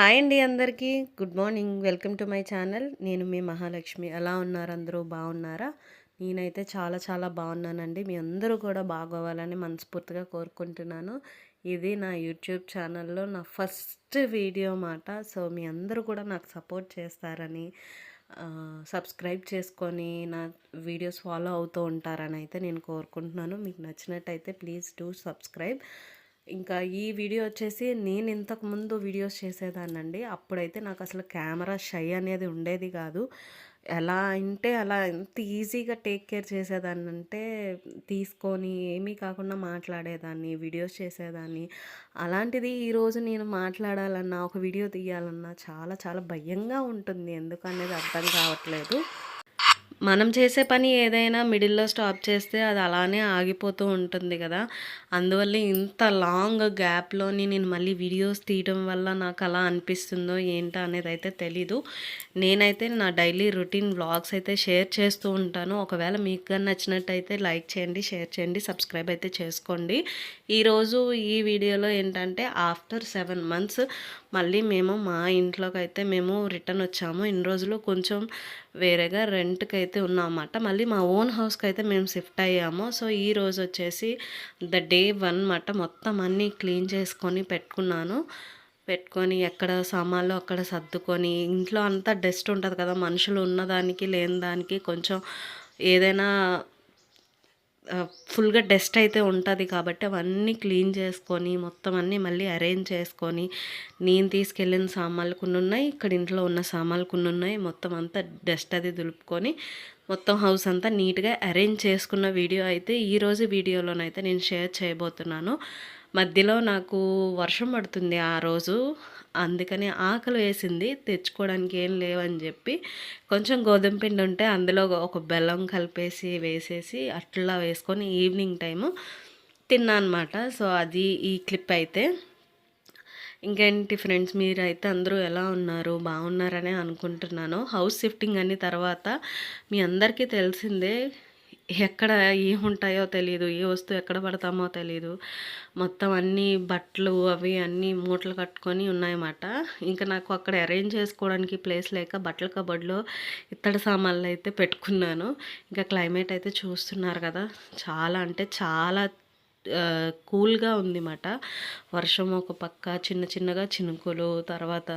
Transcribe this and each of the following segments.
Hi అండి అందరికీ. Good morning. Welcome to my channel. నేను మీ మహాలక్ష్మి. ఎలా ఉన్నారు అందరూ? బాగున్నారా? నేనైతే చాలా చాలా బాగున్నానండి. మీ అందరూ కూడా బాగోవాలని మనస్ఫూర్తిగా కోరుకుంటున్నాను. ఇది నా యూట్యూబ్ ఛానల్లో నా ఫస్ట్ వీడియో మాట సో మీ అందరూ కూడా నాకు సపోర్ట్ చేస్తారని సబ్స్క్రైబ్ చేసుకొని నా వీడియోస్ ఫాలో అవుతూ ఉంటారని అయితే నేను కోరుకుంటున్నాను. మీకు నచ్చినట్టయితే ప్లీజ్ డూ సబ్స్క్రైబ్. ఇంకా ఈ వీడియో వచ్చేసి నేను ఇంతకు ముందు వీడియోస్ చేసేదానండి అప్పుడైతే నాకు అసలు కెమెరా షై అనేది ఉండేది కాదు. ఎలా అంటే అలా ఎంత ఈజీగా టేక్ కేర్ చేసేదాన్ని అంటే తీసుకొని ఏమీ కాకుండా మాట్లాడేదాన్ని వీడియోస్ చేసేదాన్ని. అలాంటిది ఈరోజు నేను మాట్లాడాలన్నా ఒక వీడియో తీయాలన్నా చాలా చాలా భయంగా ఉంటుంది. ఎందుకనేది అర్థం కావట్లేదు. మనం చేసే పని ఏదైనా మిడిల్లో స్టాప్ చేస్తే అది అలానే ఆగిపోతూ ఉంటుంది కదా. అందువల్ల ఇంత లాంగ్ గ్యాప్లోని నేను మళ్ళీ వీడియోస్ తీయడం వల్ల నాకు అలా అనిపిస్తుందో ఏంటో అనేది అయితే తెలీదు. నేనైతే నా డైలీ రొటీన్ వ్లాగ్స్ అయితే షేర్ చేస్తూ ఉంటాను. ఒకవేళ మీకు కానీ నచ్చినట్టయితే లైక్ చేయండి షేర్ చేయండి సబ్స్క్రైబ్ అయితే చేసుకోండి. ఈరోజు ఈ వీడియోలో ఏంటంటే ఆఫ్టర్ సెవెన్ మంత్స్ మళ్ళీ మేము మా ఇంట్లోకి అయితే మేము రిటర్న్ వచ్చాము. ఇన్ని రోజులు కొంచెం వేరేగా రెంట్కి అయితే ఉన్నామన్నమాట. మళ్ళీ మా ఓన్ హౌస్కి అయితే మేము షిఫ్ట్ అయ్యాము. సో ఈ రోజు వచ్చేసి ద డే వన్ మాట మొత్తం అన్నీ క్లీన్ చేసుకొని పెట్టుకున్నాను. పెట్టుకొని ఎక్కడ సామాన్లు అక్కడ సర్దుకొని ఇంట్లో అంతా డస్ట్ ఉంటుంది కదా మనుషులు ఉన్నదానికి లేని దానికి కొంచెం ఏదైనా ఫుల్గా డస్ట్ అయితే ఉంటుంది కాబట్టి అవన్నీ క్లీన్ చేసుకొని మొత్తం అన్నీ మళ్ళీ అరేంజ్ చేసుకొని నేను తీసుకెళ్ళిన సామాన్లు కొన్ని ఉన్నాయి ఇక్కడ ఇంట్లో ఉన్న సామాన్లు కొన్ని ఉన్నాయి మొత్తం అంతా డస్ట్ అది దులుపుకొని మొత్తం హౌస్ అంతా నీట్గా అరేంజ్ చేసుకున్న వీడియో అయితే ఈరోజు వీడియోలోనైతే నేను షేర్ చేయబోతున్నాను. మధ్యలో నాకు వర్షం పడుతుంది ఆ రోజు. అందుకని ఆకలి వేసింది. తెచ్చుకోవడానికి ఏం లేవని చెప్పి కొంచెం గోధుమ పిండి ఉంటే అందులో ఒక బెల్లం కలిపేసి వేసేసి అట్లా వేసుకొని ఈవినింగ్ టైము తిన్నా అనమాట సో అది ఈ క్లిప్ అయితే. ఇంకేంటి ఫ్రెండ్స్? మీరైతే అందరూ ఎలా ఉన్నారు? బాగున్నారనే అనుకుంటున్నాను. హౌస్ షిఫ్టింగ్ అని తర్వాత మీ అందరికీ తెలిసిందే. ఎక్కడ ఏముంటాయో తెలియదు ఏ వస్తువు ఎక్కడ పడతామో తెలియదు మొత్తం అన్ని బట్టలు అవి అన్నీ మూటలు కట్టుకొని ఉన్నాయన్నమాట. ఇంకా నాకు అక్కడ అరేంజ్ చేసుకోవడానికి ప్లేస్ లేక బట్టల కబడ్లో ఇత్తడి సామాన్లు అయితే పెట్టుకున్నాను. ఇంకా క్లైమేట్ అయితే చూస్తున్నారు కదా. చాలా అంటే చాలా కూల్గా ఉంది మాట వర్షం ఒక పక్క చిన్న చిన్నగా చినుకులు తర్వాత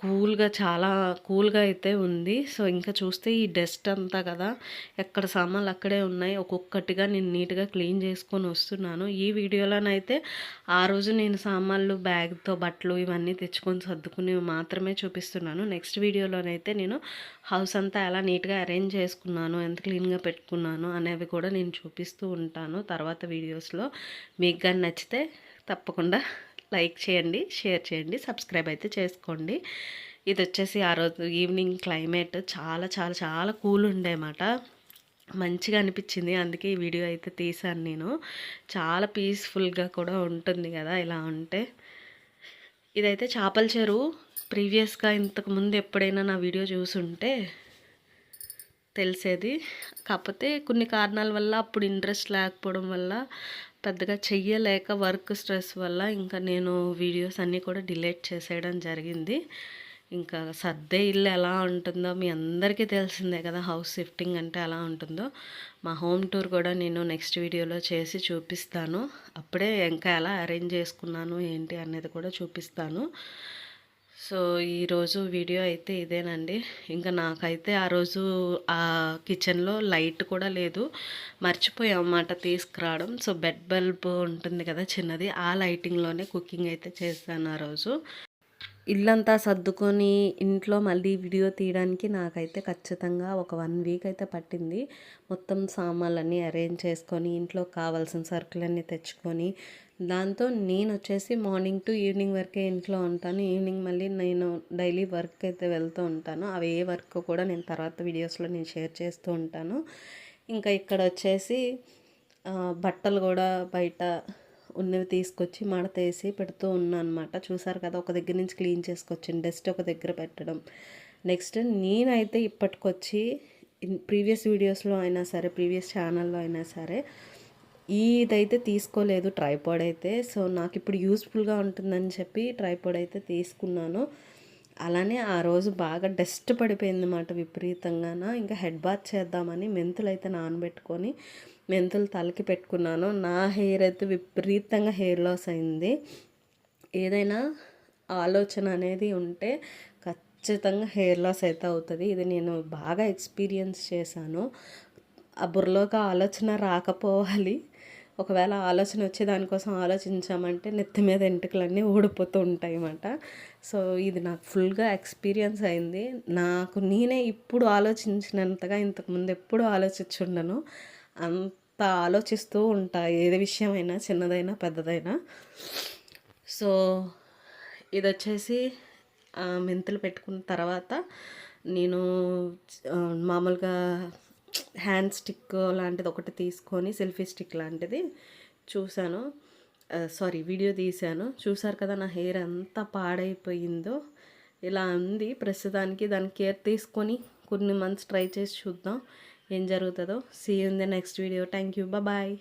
కూల్గా చాలా కూల్గా అయితే ఉంది. సో ఇంకా చూస్తే ఈ డస్ట్ అంతా కదా ఎక్కడ సామాన్లు అక్కడే ఉన్నాయి. ఒక్కొక్కటిగా నేను నీట్గా క్లీన్ చేసుకొని వస్తున్నాను. ఈ వీడియోలోనైతే ఆ రోజు నేను సామాన్లు బ్యాగ్తో బట్టలు ఇవన్నీ తెచ్చుకొని సర్దుకుని మాత్రమే చూపిస్తున్నాను. నెక్స్ట్ వీడియోలోనైతే నేను హౌస్ అంతా ఎలా నీట్గా అరేంజ్ చేసుకున్నాను ఎంత క్లీన్గా పెట్టుకున్నాను అనేవి కూడా నేను చూపిస్తూ ఉంటాను తర్వాత వీడియోస్లో. మీకు కానీ నచ్చితే తప్పకుండా లైక్ చేయండి షేర్ చేయండి సబ్స్క్రైబ్ అయితే చేసుకోండి. ఇది వచ్చేసి ఆ రోజు ఈవినింగ్ క్లైమేట్ చాలా చాలా చాలా కూల్ ఉండేమాట. మంచిగా అనిపించింది. అందుకే ఈ వీడియో అయితే తీశాను నేను. చాలా పీస్ఫుల్గా కూడా ఉంటుంది కదా ఇలా ఉంటే. ఇదైతే చేపల చెరువు. ప్రీవియస్గా ఇంతకుముందు ఎప్పుడైనా నా వీడియో చూసుంటే తెలిసేది. కాకపోతే కొన్ని కారణాల వల్ల అప్పుడు ఇంట్రెస్ట్ లేకపోవడం వల్ల పెద్దగా చెయ్యలేక వర్క్ స్ట్రెస్ వల్ల ఇంకా నేను వీడియోస్ అన్నీ కూడా డిలీట్ చేసేయడం జరిగింది. ఇంకా సర్దే ఇల్లు ఎలా ఉంటుందో మీ అందరికీ తెలిసిందే కదా హౌస్ షిఫ్టింగ్ అంటే ఎలా ఉంటుందో. మా హోమ్ టూర్ కూడా నేను నెక్స్ట్ వీడియోలో చేసి చూపిస్తాను. అప్పుడే ఇంకా ఎలా అరేంజ్ చేసుకున్నాను ఏంటి అనేది కూడా చూపిస్తాను. సో ఈరోజు వీడియో అయితే ఇదేనండి. ఇంకా నాకైతే ఆ రోజు ఆ కిచెన్లో లైట్ కూడా లేదు. మర్చిపోయాం అన్నమాట తీసుకురావడం. సో బెడ్ బల్బ్ ఉంటుంది కదా చిన్నది. ఆ లైటింగ్లోనే కుకింగ్ అయితే చేస్తాను ఆ రోజు. ఇల్లంతా సర్దుకొని ఇంట్లో మళ్ళీ వీడియో తీయడానికి నాకైతే ఖచ్చితంగా ఒక వన్ వీక్ అయితే పట్టింది. మొత్తం సామాన్లన్నీ అరేంజ్ చేసుకొని ఇంట్లో కావాల్సిన సరుకులన్నీ తెచ్చుకొని దాంతో నేను వచ్చేసి మార్నింగ్ టు ఈవినింగ్ వరకే ఇంట్లో ఉంటాను. ఈవినింగ్ మళ్ళీ నేను డైలీ వర్క్ అయితే వెళ్తూ ఉంటాను. అవి ఏ వర్క్ కూడా నేను తర్వాత వీడియోస్లో నేను షేర్ చేస్తూ ఉంటాను. ఇంకా ఇక్కడ వచ్చేసి బట్టలు కూడా బయట ఉన్నవి తీసుకొచ్చి మడతేసి పెడుతూ ఉన్నాను అనమాట చూసారు కదా ఒక దగ్గర నుంచి క్లీన్ చేసుకొచ్చింది డస్ట్ ఒక దగ్గర పెట్టడం. నెక్స్ట్ నేనైతే ఇప్పటికొచ్చి ప్రీవియస్ వీడియోస్లో అయినా సరే ప్రీవియస్ ఛానల్లో అయినా సరే ఇదైతే తీసుకోలేదు ట్రైపాడ్ అయితే సో నాకు ఇప్పుడు యూస్ఫుల్గా ఉంటుందని చెప్పి ట్రైపాడ్ అయితే తీసుకున్నాను. అలానే ఆ రోజు బాగా డస్ట్ పడిపోయింది అన్నమాట విపరీతంగాన. ఇంకా హెడ్ బాత్ చేద్దామని మెంతులు అయితే నానబెట్టుకొని మెంతులు తలకి పెట్టుకున్నాను. నా హెయిర్ అయితే విపరీతంగా హెయిర్ లాస్ అయింది. ఏదైనా ఆలోచన అనేది ఉంటే ఖచ్చితంగా హెయిర్ లాస్ అయితే అవుతుంది. ఇది నేను బాగా ఎక్స్పీరియన్స్ చేశాను. ఆ బుర్రలోకి ఆలోచన రాకపోవాలి. ఒకవేళ ఆలోచన వచ్చి దానికోసం ఆలోచించామంటే నెత్తి మీద ఎంటుకలన్నీ ఊడిపోతూ ఉంటాయి అన్నమాట సో ఇది నాకు ఫుల్గా ఎక్స్పీరియన్స్ అయింది. నాకు నేనే ఇప్పుడు ఆలోచించినంతగా ఇంతకుముందు ఎప్పుడు ఆలోచించుండను. అంత ఆలోచిస్తూ ఉంటా ఏది విషయమైనా చిన్నదైనా పెద్దదైనా. సో ఇది వచ్చేసి మెంతులు పెట్టుకున్న తర్వాత నేను మామూలుగా హ్యాండ్ స్టిక్ లాంటిది ఒకటి తీసుకొని సెల్ఫీ స్టిక్ లాంటిది చూశాను. సారీ వీడియో తీశాను. చూసారు కదా నా హెయిర్ ఎంత పాడైపోయిందో. ఇలా ఉంది. ప్రస్తుతానికి దాని కేర్ తీసుకొని కొన్ని మంత్స్ ట్రై చేసి చూద్దాం. ఏం జరుగుతుందో. See in the next video thank you bye